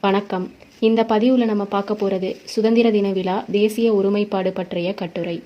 வணக்கம். இந்த பதிவில் நம்ம பார்க்க போகிறது சுதந்திர தின விழா தேசிய ஒருமைப்பாடு பற்றிய கட்டுரை.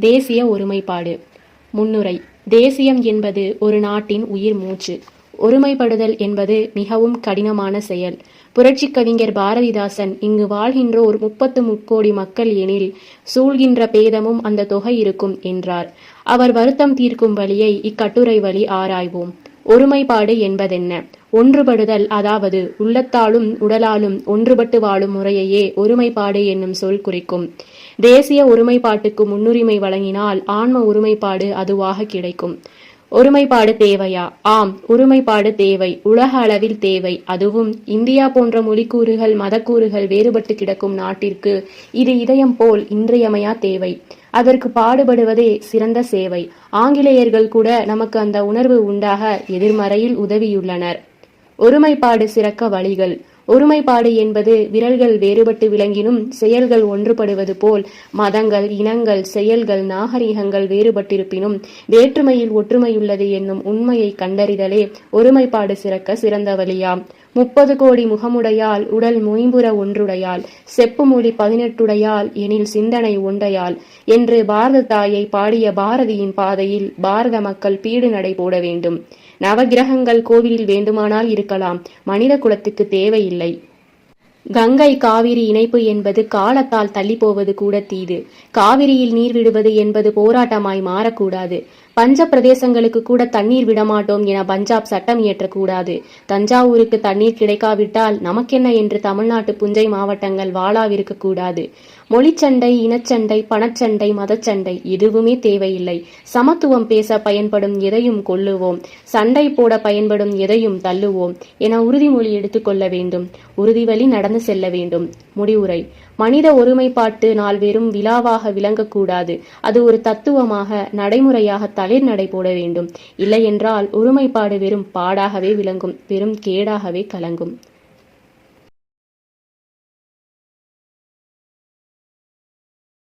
தேசிய ஒருமைப்பாடு. முன்னுரை தேசியம் என்பது ஒரு நாட்டின் உயிர் மூச்சு. ஒருமைப்படுதல் என்பது மிகவும் கடினமான செயல். புரட்சி கவிஞர் பாரதிதாசன் இங்கு வாழ்கின்றோர் முப்பத்து முக்கோடி மக்கள் எனில் சூழ்கின்ற பேதமும் அந்த தொகை இருக்கும் என்றார். அவர் வருத்தம் தீர்க்கும் வழியை இக்கட்டுரை வழி ஆராய்வோம். ஒருமைப்பாடு என்பதென்ன? ஒன்றுபடுதல் அதாவது உள்ளத்தாலும் உடலாலும் ஒன்றுபட்டு வாழும் முறையையே ஒருமைப்பாடு என்னும் சொல் குறிக்கும். தேசிய ஒருமைப்பாட்டுக்கு முன்னுரிமை வழங்கினால் ஆன்ம ஒருமைப்பாடு அதுவாக கிடைக்கும். ஒருமைப்பாடு தேவையா? ஆம் ஒருமைப்பாடு தேவை. உலக அளவில் தேவை. அதுவும் இந்தியா போன்ற மொழிக்கூறுகள் மதக்கூறுகள் வேறுபட்டு கிடக்கும் நாட்டிற்கு. இது இதயம் போல் இன்றியமையா தேவை. அதற்கு பாடுபடுவதே சிறந்த சேவை. ஆங்கிலேயர்கள் கூட நமக்கு அந்த உணர்வு உண்டாக எதிர்மறையில் உதவியுள்ளனர். ஒருமைப்பாடு சிறக்க வழிகள். ஒருமைப்பாடு என்பது விரல்கள் வேறுபட்டு விளங்கினும் செயல்கள் ஒன்றுபடுவது போல் மதங்கள் இனங்கள் செயல்கள் நாகரிகங்கள் வேறுபட்டிருப்பினும் வேற்றுமையில் ஒற்றுமையுள்ளது என்னும் உண்மையை கண்டறிதலே ஒருமைப்பாடு சிறக்க சிறந்த வழியாம். முப்பது கோடி முகமுடையால் உடல் மொய்புற ஒன்றுடையால் செப்பு மொழி பதினெட்டுடையால் எனில் சிந்தனை ஒன்றையால் என்று பாரத தாயை பாடிய பாரதியின் பாதையில் பாரத மக்கள் பீடு நடை போட வேண்டும். நவகிரகங்கள் கோவிலில் வேண்டுமானால் இருக்கலாம். மனித குலத்துக்கு தேவையில்லை. கங்கை காவிரி இணைப்பு என்பது காலத்தால் தள்ளிப்போவது கூட தீது. காவிரியில் நீர் விடுவது என்பது போராட்டமாய் மாறக்கூடாது. பஞ்ச பிரதேசங்களுக்கு கூட தண்ணீர் விடமாட்டோம் என பஞ்சாப் சட்டம் இயற்றக்கூடாது. தஞ்சாவூருக்கு தண்ணீர் கிடைக்காவிட்டால் நமக்கென்ன என்று தமிழ்நாட்டு புஞ்சை மாவட்டங்கள் வாழாவிருக்க கூடாது மொழிச்சண்டை இனச்சண்டை பணச்சண்டை மதச்சண்டை எதுவுமே தேவையில்லை. சமத்துவம் பேச பயன்படும் எதையும் கொள்ளுவோம். சண்டை போட பயன்படும் எதையும் தள்ளுவோம் என உறுதிமொழி எடுத்துக்கொள்ள வேண்டும். உறுதிவழி நடந்து செல்ல வேண்டும். முடிவுரை. மனித ஒருமைப்பாட்டு நாள் வெறும் விழாவாக விளங்கக்கூடாது. அது ஒரு தத்துவமாக நடைமுறையாக தளிர் நடை போட வேண்டும். இல்லையென்றால் ஒருமைப்பாடு வெறும் பாடாகவே விளங்கும் வெறும் கேடாகவே கலங்கும்.